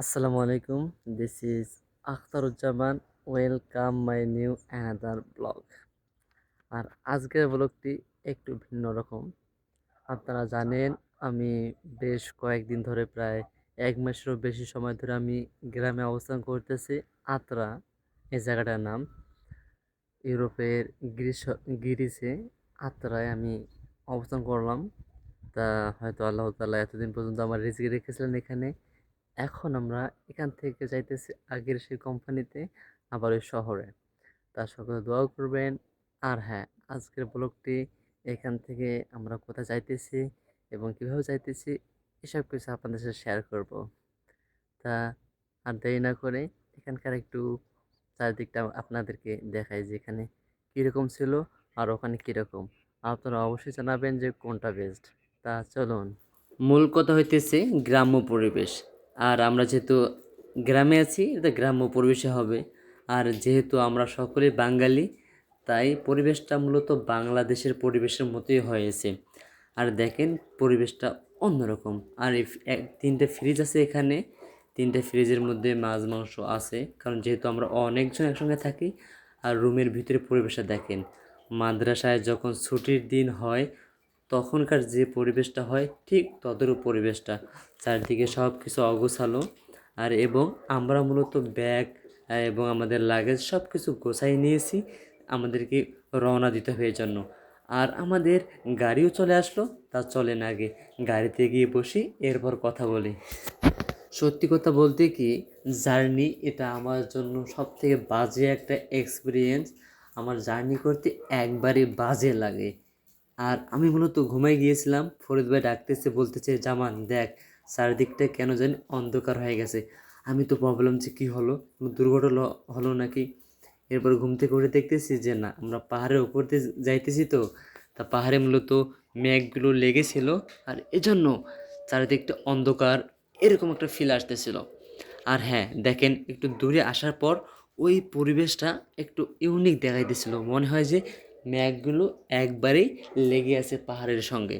আসসালামু আলাইকুম। This is Akhtaruzzaman. Welcome my new another blog আর আজকের ব্লগটি একটু ভিন্ন রকম। আপনারা জানেন, আমি বেশ কয়েকদিন ধরে প্রায় এক মাসেরও বেশি সময় ধরে আমি গ্রামে অবস্থান করতেছি। আত্রা এই জায়গাটার নাম। ইউরোপের গ্রীষ্ম গ্রিসে আত্রায় আমি অবস্থান করলাম। তা হয়তো আল্লাহ তাআলা এতদিন পর্যন্ত আমার রিজিকে রেখেছিলেন এখানে। এখন আমরা এখান থেকে যাইতেছি আগের সেই কোম্পানিতে, আবার ওই শহরে। তার সকলে দোয়া করবেন। আর হ্যাঁ আজকের ব্লগটি এখান থেকে আমরা কোথায় যাইতেছি এবং কীভাবে যাইতেছি, এসব কিছু আপনাদের সাথে শেয়ার করব। তা আর দেরি না করে এখানকার একটু চারিদিকটা আপনাদেরকে দেখাই যে এখানে কীরকম ছিল আর ওখানে কীরকম। আপনারা অবশ্যই জানাবেন যে কোনটা বেস্ট তা চলুন। মূল কথা হইতেছে গ্রাম্য পরিবেশ। আর আমরা যেহেতু গ্রামে আছি, এটা গ্রাম্য পরিবেশে হবে। আর যেহেতু আমরা সকলেই বাঙালি, তাই পরিবেশটা মূলত বাংলাদেশের পরিবেশের মতোই হয়েছে। আর দেখেন, পরিবেশটা অন্যরকম। আর এই তিনটে ফ্রিজ আছে এখানে। তিনটে ফ্রিজের মধ্যে মাছ, মাংস আছে। কারণ যেহেতু আমরা অনেকজন একসঙ্গে থাকি, আর রুমের ভিতরে পরিবেশটা দেখেন। মাদ্রাসায় যখন ছুটির দিন হয় তখনকার যে পরিবেশটা হয়, ঠিক তদেরও পরিবেশটা। চারদিকে সব কিছু অগোছালো। আর এবং আমরা মূলত ব্যাগ এবং আমাদের লাগেজ সব কিছু গোছাই নিয়েছি আমাদেরকে রওনা দিতে এই জন্য। আর আমাদের গাড়িও চলে আসলো, তা চলে না আগে গাড়িতে গিয়ে বসি, এরপর কথা বলি। সত্যি কথা বলতে কি, জার্নি এটা আমার জন্য সব থেকে বাজে একটা এক্সপিরিয়েন্স আমার জার্নি করতে একবারে বাজে লাগে। আর আমি মূলত ঘুমাই গিয়েছিলাম। ফরিদ ভাই ডাকতেছে, বলতেছে, জামান, দেখ, চারিদিকটা কেন জানি অন্ধকার হয়ে গেছে। আমি তো ভাবলাম যে কী হলো? কোনো দুর্ঘটনা হলো নাকি? এরপর ঘুম থেকে উঠে দেখতেছি যে, না, আমরা পাহাড়ের উপর দিয়ে যাইতেছি তো। তা পাহাড়ে মূলত মেঘগুলো লেগেছিল আর এজন্য চারিদিকটা অন্ধকার, এরকম একটা ফিল আসতেছিল। আর হ্যাঁ দেখেন, একটু দূরে আসার পর ওই পরিবেশটা একটু ইউনিক দেখাইতেছিল। মনে হয় যে মেঘগুলো একবারেই লেগে আছে পাহাড়ের সঙ্গে।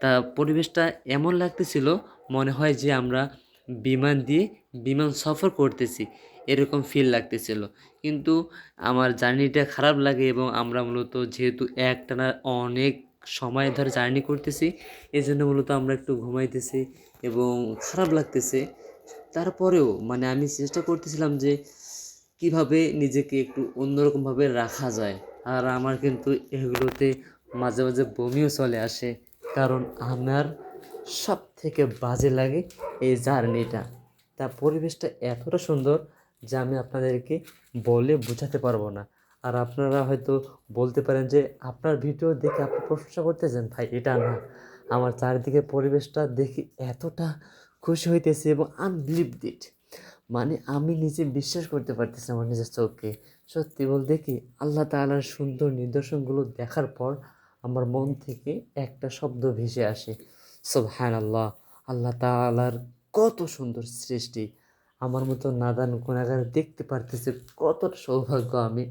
তা পরিবেশটা এমন লাগতেছিল, মনে হয় যে আমরা বিমান দিয়ে বিমান সফর করতেছি, এরকম ফিল লাগতেছিল। কিন্তু আমার জার্নিটা খারাপ লাগে এবং আমরা মূলত যেহেতু একটানা অনেক সময় ধরে জার্নি করতেছি এই জন্য মূলত আমরা একটু ঘুমাইতেছি এবং খারাপ লাগতেছে। তারপরেও মানে আমি চেষ্টা করতেছিলাম যে কীভাবে নিজেকে একটু অন্যরকমভাবে রাখা যায়। আর আমার কিন্তু এগুলোতে মাঝে মাঝে বমিও চলে আসে। কারণ আমার সব থেকে বাজে লাগে এই জার্নিটা। তা পরিবেশটা এতটা সুন্দর যে আমি আপনাদেরকে বলে বোঝাতে পারব না। আর আপনারা হয়তো বলতে পারেন যে, আপনার ভিডিও দেখে আপনি প্রশংসা করতেছেন? ভাই, এটা না। আমার চারিদিকে পরিবেশটা দেখে এতটা খুশি হইতেছে এবং আনবিলিভ দিট মানে আমি নিজে বিশ্বাস করতে পারতেছি আমার নিজের চোখকে। সত্যি বলতে কি, আল্লাহ তাআলার সুন্দর নিদর্শনগুলো দেখার পর আমার মন থেকে একটা শব্দ ভেসে আসে সোবহান আল্লাহ আল্লাহ তাআলার কত সুন্দর সৃষ্টি। আমার মতো নাদান গুণাগার দেখতে পারতেছে কতটা সৌভাগ্য আমি।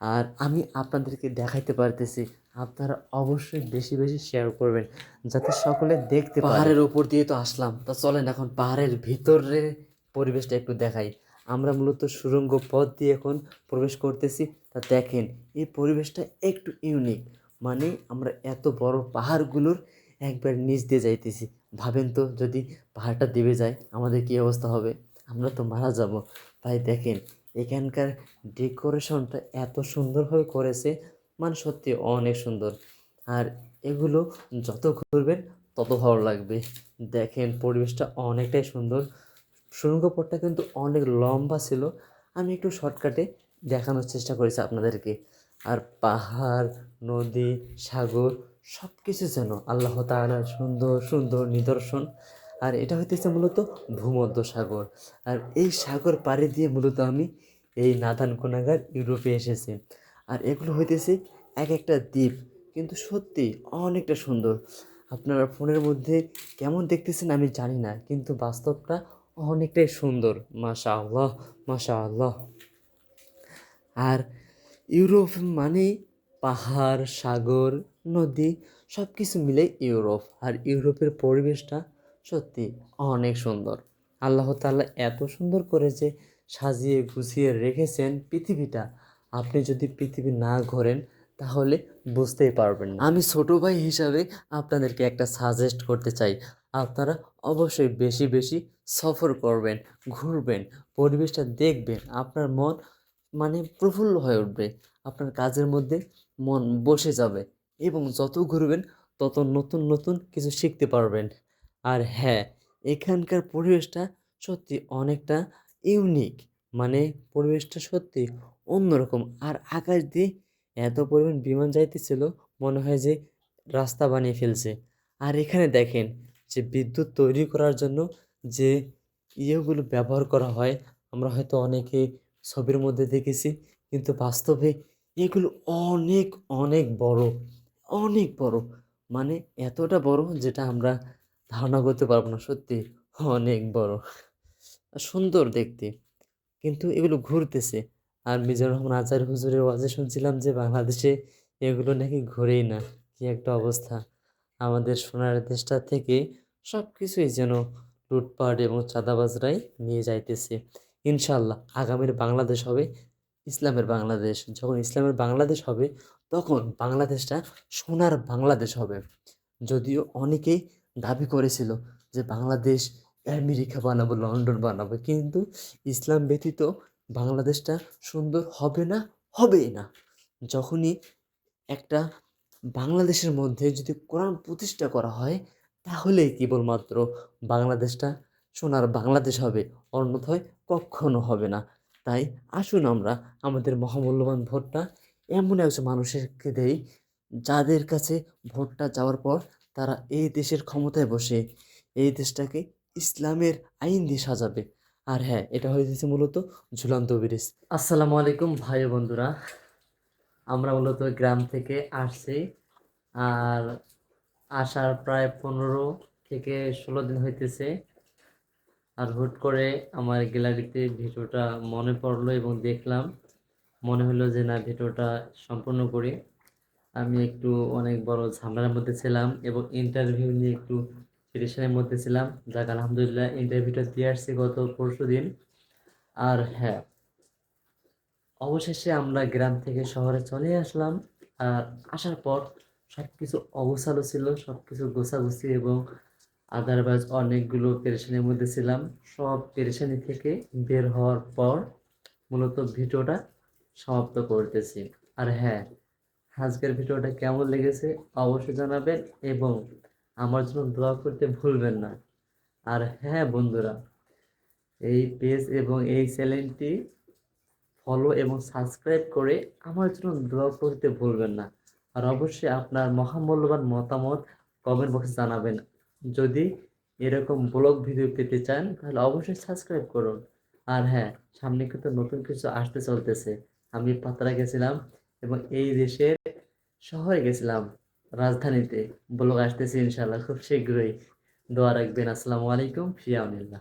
আর আমি আপনাদেরকে দেখাইতে পারতেছি, আপনারা অবশ্যই বেশি বেশি শেয়ার করবেন, যাতে সকলে দেখতে পাহাড়ের উপর দিয়ে তো আসলাম, তা চলেন এখন পাহাড়ের ভিতরে পরিবেশটা একটু দেখাই। আমরা মূলত সুরঙ্গ পথ দিয়ে এখন প্রবেশ করতেছি। তা দেখেন, এই পরিবেশটা একটু ইউনিক মানে আমরা এত বড় পাহাড়গুলোর একবার নিচ দিয়ে যাইতেছি। ভাবেন তো যদি পাহাড়টা দেবে যায়, আমাদের কী অবস্থা হবে? আমরা তো মারা যাব। ভাই, দেখেন, এখানকার ডেকোরেশনটা এত সুন্দরভাবে করেছে। মানে সত্যি অনেক সুন্দর। আর এগুলো যত ঘুরবেন, তত ভালো লাগবে। দেখেন, পরিবেশটা অনেকটাই সুন্দর। সুরঙ্গ পথটা কিন্তু অনেক লম্বা ছিল। আমি একটু শর্টকাটে দেখানোর চেষ্টা করেছি আপনাদেরকে। আর পাহাড়, নদী, সাগর সব কিছু যেন আল্লাহ তাআলার সুন্দর সুন্দর নিদর্শন। আর এটা হইতেছে মূলত ভূমধ্য সাগর। আর এই সাগর পাড়ি দিয়ে মূলত আমি এই নাদান কোনাগার ইউরোপে এসেছি। আর এগুলো হইতেছে এক একটা দ্বীপ, কিন্তু সত্যি অনেকটা সুন্দর। আপনারা ফোনের মধ্যে কেমন দেখতেছেন আমি জানি না, কিন্তু বাস্তবটা অনেকটাই সুন্দর মাশা আল্লাহ মাশা আল্লাহ আর ইউরোপ মানে পাহাড়, সাগর, নদী সব কিছু মিলে ইউরোপ। আর ইউরোপের পরিবেশটা সত্যি অনেক সুন্দর। আল্লাহ তাআলা এত সুন্দর করে যে সাজিয়ে গুছিয়ে রেখেছেন পৃথিবীটা। আপনি যদি পৃথিবী না ঘোরেন, তাহলে বুঝতেই পারবেন আমি ছোট ভাই হিসাবে আপনাদেরকে একটা সাজেস্ট করতে চাই। আপনারা অবশ্যই বেশি বেশি সফর করবেন, ঘুরবেন, পরিবেশটা দেখবেন। আপনার মন মানে প্রফুল্ল হয়ে উঠবে। আপনার কাজের মধ্যে মন বসে যাবে এবং যত ঘুরবেন, তত নতুন নতুন কিছু শিখতে পারবেন। আর হ্যাঁ এখানকার পরিবেশটা সত্যি অনেকটা ইউনিক মানে পরিবেশটা সত্যি অন্যরকম। আর আকাশ দিয়ে এত পরিমাণ বিমান যাইতেছিল, মনে হয় যে রাস্তা বানিয়ে ফেলছে। আর এখানে দেখেন যে বিদ্যুৎ তৈরি করার জন্য যে ইয়েগুলো ব্যবহার করা হয়, আমরা হয়তো অনেকে ছবির মধ্যে দেখেছি, কিন্তু বাস্তবে এগুলো অনেক অনেক বড় অনেক বড়। মানে এতটা বড় যেটা আমরা ধারণা করতে পারব না, সত্যি অনেক বড়। সুন্দর দেখতে, কিন্তু এগুলো ঘুরতেছে। আর মিজানুর রহমান আজহার হুজুরের ওয়াজে শুনছিলাম যে বাংলাদেশে এগুলো নাকি ঘুরেই না, কি একটা অবস্থা। আমাদের সোনার দেশটা থেকে সব কিছুই যেন লুটপাট এবং চাঁদাবাজরাই নিয়ে যাইতেছে। ইনশাল্লাহ আগামীর বাংলাদেশ হবে ইসলামের বাংলাদেশ। যখন ইসলামের বাংলাদেশ হবে, তখন বাংলাদেশটা সোনার বাংলাদেশ হবে। যদিও অনেকেই দাবি করেছিল যে বাংলাদেশ আমেরিকা বানাবো, লন্ডন বানাবো, কিন্তু ইসলাম ব্যতীত বাংলাদেশটা সুন্দর হবে না? হবেই না। যখনই একটা বাংলাদেশের মধ্যে যদি কোরআন প্রতিষ্ঠা করা হয়, তাহলে কেবলমাত্র বাংলাদেশটা সোনার বাংলাদেশ হবে, অন্যথায় কখনো হবে না। তাই আসুন আমরা আমাদের মহামূল্যবান ভোটটা এমন একজন মানুষেরকে দেই, যাদের কাছে ভোটটা যাওয়ার পর তারা এই দেশের ক্ষমতায় বসে, এই দেশটাকে ইসলামের আইন দিয়ে সাজাবে। আর হ্যাঁ এটা হয়েছে মূলত ঝুলান্ত ব্রিজ। আসসালামু আলাইকুম ভাই বন্ধুরা। আমরা মূলত গ্রাম থেকে আসছি। আর আসার প্রায় পনেরো থেকে ষোলো দিন হইতেছে। আর হুট করে আমার গ্যালারিতে ভিডিওটা মনে পড়ল এবং দেখলাম। মনে হলো যে না, ভিডিওটা সম্পূর্ণ করি। আমি একটু অনেক বড় ঝামেলার মধ্যে ছিলাম এবং ইন্টারভিউ নিয়ে একটু পেরেশানের মধ্যে ছিলাম। যাক, আলহামদুলিল্লাহ ইন্টারভিউটা দিয়ে আসছি গত পরশু দিন। আর হ্যাঁ অবশেষে আমরা গ্রাম থেকে শহরে চলে আসলাম। আর আসার পর সব কিছু অগোছালো ছিল সব কিছু গোছাগুছি এবং আদারওয়াইজ অনেকগুলো পেরেশানির মধ্যে ছিলাম। সব পেরেশানি থেকে বের হওয়ার পর মূলত ভিডিওটা সমাপ্ত করতেছি। আর হ্যাঁ আজকের ভিডিওটা কেমন লেগেছে অবশ্যই জানাবেন এবং আমার জন্য দোয়া করতে ভুলবেন না। আর হ্যাঁ বন্ধুরা, এই পেজ এবং এই চ্যানেলটি ফলো এবং সাবস্ক্রাইব করে আমার জন্য দোয়া করতে ভুলবেন না। আর অবশ্যই আপনার মহামূল্যবান মতামত কমেন্ট বক্সে জানাবেন। যদি এরকম ব্লগ ভিডিও পেতে চান, তাহলে অবশ্যই সাবস্ক্রাইব করুন। আর হ্যাঁ সামনে কিন্তু নতুন কিছু আসতে চলতেছে। আমি পাতরা গেছিলাম এবং এই দেশের শহরে গেছিলাম। রাজধানীতে। ব্লগ আসতেছে ইনশাল্লাহ খুব শীঘ্রই। দোয়া রাখবেন। আসসালামু আলাইকুম, ফিয়াউনিল্লাহ।